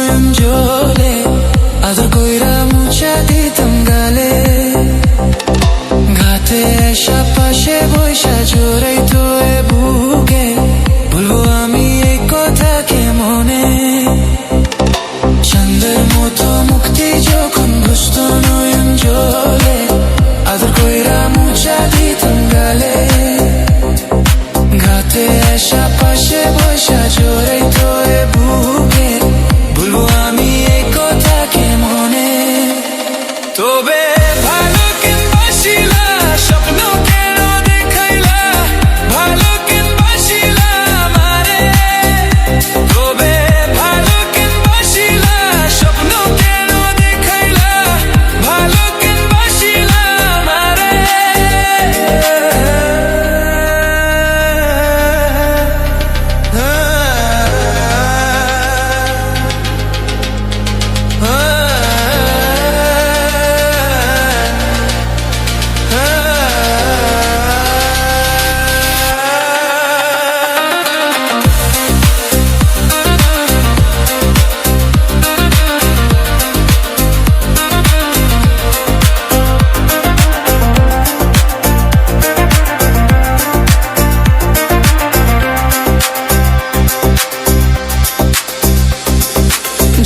enjoy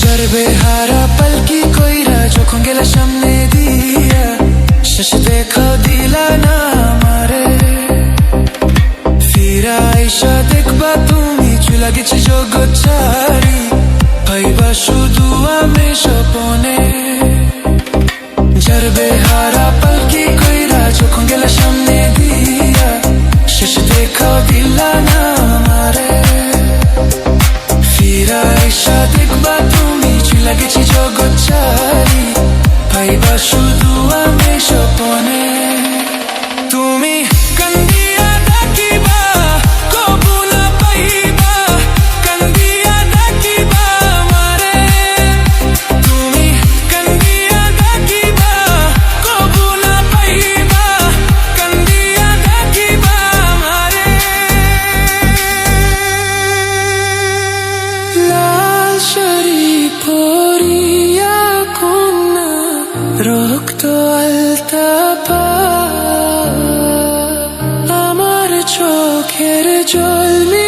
সর্বে হারা পালকি কইরা যখন গেলা সামনে দিয়া শেষ দেখো দিলা না আমারে ফিরা আইসা দেখবা তুমি চুলা গেছে জগৎ চারি পাইবা শুধু আমি সপনে জর্বে হারা পালকি ভালোবাসুন চলবে